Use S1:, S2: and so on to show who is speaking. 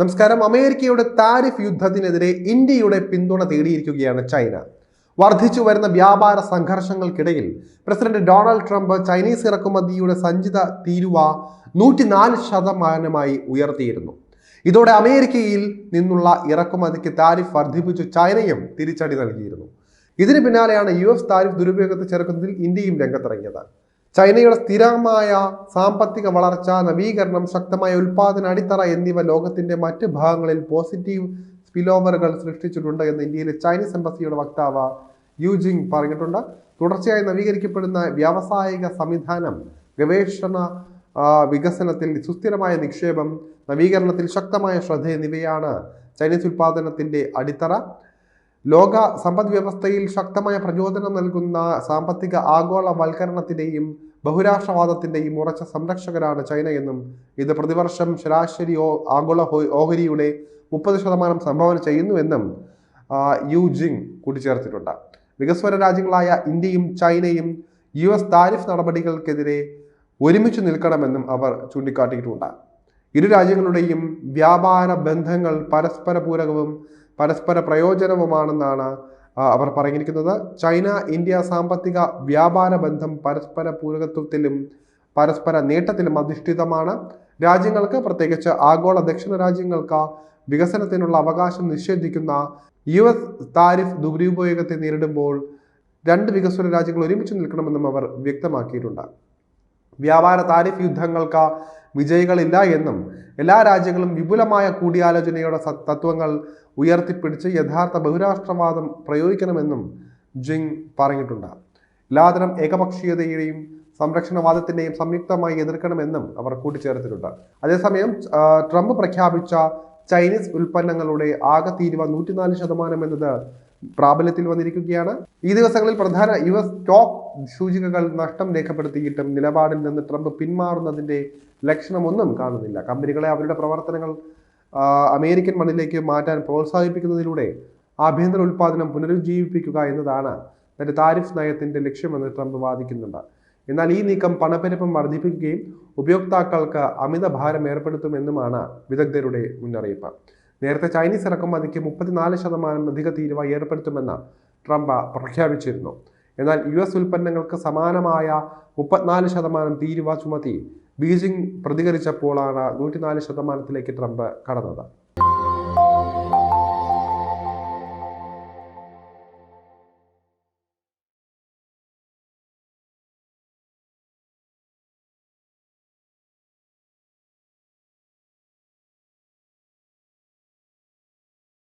S1: നമസ്കാരം. അമേരിക്കയുടെ താരിഫ് യുദ്ധത്തിനെതിരെ ഇന്ത്യയുടെ പിന്തുണ തേടിയിരിക്കുകയാണ് ചൈന. വർദ്ധിച്ചു വരുന്ന വ്യാപാര സംഘർഷങ്ങൾക്കിടയിൽ പ്രസിഡന്റ് ഡൊണാൾഡ് ട്രംപ് ചൈനീസ് ഇറക്കുമതിയുടെ സഞ്ചിത തീരുവ നൂറ്റിനാല് ശതമാനമായി ഉയർത്തിയിരുന്നു. ഇതോടെ അമേരിക്കയിൽ നിന്നുള്ള ഇറക്കുമതിക്ക് താരിഫ് വർദ്ധിപ്പിച്ചു ചൈനയും തിരിച്ചടി നൽകിയിരുന്നു. ഇതിന് പിന്നാലെയാണ് യു എസ് താരിഫ് ദുരുപയോഗത്തെ ചെറുക്കുന്നതിൽ ഇന്ത്യയും രംഗത്തിറങ്ങിയത്. ചൈനയുടെ സ്ഥിരമായ സാമ്പത്തിക വളർച്ച നവീകരണം ശക്തമായ ഉൽപാദന അടിത്തറ എന്നിവ ലോകത്തിന്റെ മറ്റ് ഭാഗങ്ങളിൽ പോസിറ്റീവ് സ്പിലോവറുകൾ സൃഷ്ടിച്ചിട്ടുണ്ട് എന്ന് ഇന്ത്യയിലെ ചൈനീസ് എംബസിയുടെ വക്താവ് യുജിങ് പറഞ്ഞിട്ടുണ്ട്. തുടർച്ചയായി നവീകരിക്കപ്പെടുന്ന വ്യാവസായിക സംവിധാനം ഗവേഷണ വികസനത്തിൽ സുസ്ഥിരമായ നിക്ഷേപം നവീകരണത്തിൽ ശക്തമായ ശ്രദ്ധ എന്നിവയാണ് ചൈനീസ് ഉൽപാദനത്തിന്റെ അടിത്തറ. ലോക സമ്പദ് വ്യവസ്ഥയിൽ ശക്തമായ പ്രചോദനം നൽകുന്ന സാമ്പത്തിക ആഗോളവൽക്കരണത്തിന്റെയും ബഹുരാഷ്ട്രവാദത്തിന്റെയും ഉറച്ച സംരക്ഷകരാണ് ചൈനയെന്നും ഇത് പ്രതിവർഷം ശരാശരി ആഗോള ഓഹരിയുടെ മുപ്പത് ശതമാനം സംഭാവന ചെയ്യുന്നുവെന്നും യു ജിങ് കൂട്ടിച്ചേർത്തിട്ടുണ്ട്. വികസ്വര രാജ്യങ്ങളായ ഇന്ത്യയും ചൈനയും യു എസ് താരിഫ് നടപടികൾക്കെതിരെ ഒരുമിച്ച് നിൽക്കണമെന്നും അവർ ചൂണ്ടിക്കാട്ടിയിട്ടുണ്ട്. ഇരു രാജ്യങ്ങളുടെയും വ്യാപാര ബന്ധങ്ങൾ പരസ്പര പൂരകവും പരസ്പര പ്രയോജനവുമാണെന്നാണ് അവർ പറഞ്ഞിരിക്കുന്നത് ചൈന ഇന്ത്യ സാമ്പത്തിക വ്യാപാര ബന്ധം പരസ്പര പൂരകത്വത്തിലും പരസ്പര നേട്ടത്തിലും അധിഷ്ഠിതമാണ്. രാജ്യങ്ങൾക്ക് പ്രത്യേകിച്ച് ആഗോള ദക്ഷിണ രാജ്യങ്ങൾക്ക് വികസനത്തിനുള്ള അവകാശം നിഷേധിക്കുന്ന യു എസ് താരിഫ് ദുരുപയോഗത്തെ നേരിടുമ്പോൾ രണ്ട് വികസന രാജ്യങ്ങൾ ഒരുമിച്ച് നിൽക്കണമെന്നും അവർ വ്യക്തമാക്കിയിട്ടുണ്ട്. വ്യാപാര താരിഫ് യുദ്ധങ്ങൾക്ക് വിജയികളില്ല എന്നും എല്ലാ രാജ്യങ്ങളും വിപുലമായ കൂടിയാലോചനയുടെ തത്വങ്ങൾ ഉയർത്തിപ്പിടിച്ച് യഥാർത്ഥ ബഹുരാഷ്ട്രവാദം പ്രയോഗിക്കണമെന്നും ജിങ് പറഞ്ഞിട്ടുണ്ട്. എല്ലാതരം ഏകപക്ഷീയതയുടെയും സംരക്ഷണവാദത്തിന്റെയും സംയുക്തമായി എതിർക്കണമെന്നും അവർ കൂട്ടിച്ചേർത്തിട്ടുണ്ട്. അതേസമയം ട്രംപ് പ്രഖ്യാപിച്ച ചൈനീസ് ഉൽപ്പന്നങ്ങളുടെ ആകെ തീരുവ നൂറ്റിനാല് ശതമാനം എന്നത് പ്രാബല്യത്തിൽ വന്നിരിക്കുകയാണ്. ഈ ദിവസങ്ങളിൽ പ്രധാന യു എസ് സ്റ്റോക്ക് സൂചികകൾ നഷ്ടം രേഖപ്പെടുത്തിയിട്ടും നിലപാടിൽ നിന്ന് ട്രംപ് പിന്മാറുന്നതിന്റെ ലക്ഷണമൊന്നും കാണുന്നില്ല. കമ്പനികളെ അവരുടെ പ്രവർത്തനങ്ങൾ അമേരിക്കൻ മണ്ണിലേക്ക് മാറ്റാൻ പ്രോത്സാഹിപ്പിക്കുന്നതിലൂടെ ആഭ്യന്തര ഉൽപ്പാദനം പുനരുജ്ജീവിപ്പിക്കുക എന്നതാണ് തന്റെ താരിഫ് നയത്തിന്റെ ലക്ഷ്യമെന്ന് ട്രംപ് വാദിക്കുന്നുണ്ട്. എന്നാൽ ഈ നീക്കം പണപ്പെരുപ്പം വർദ്ധിപ്പിക്കുകയും ഉപയോക്താക്കൾക്ക് അമിത ഭാരം ഏർപ്പെടുത്തുമെന്നുമാണ് വിദഗ്ധരുടെ മുന്നറിയിപ്പ്. നേരത്തെ ചൈനീസ് ഇറക്കുമതിക്ക് മുപ്പത്തിനാല് ശതമാനം അധിക തീരുവ ഏർപ്പെടുത്തുമെന്ന് ട്രംപ് പ്രഖ്യാപിച്ചിരുന്നു. എന്നാൽ യു എസ് ഉൽപ്പന്നങ്ങൾക്ക് സമാനമായ മുപ്പത്തിനാല് ശതമാനം തീരുവ ചുമത്തി ബീജിംഗ് പ്രതികരിച്ചപ്പോഴാണ് നൂറ്റിനാല് ശതമാനത്തിലേക്ക് ട്രംപ് കടന്നത്.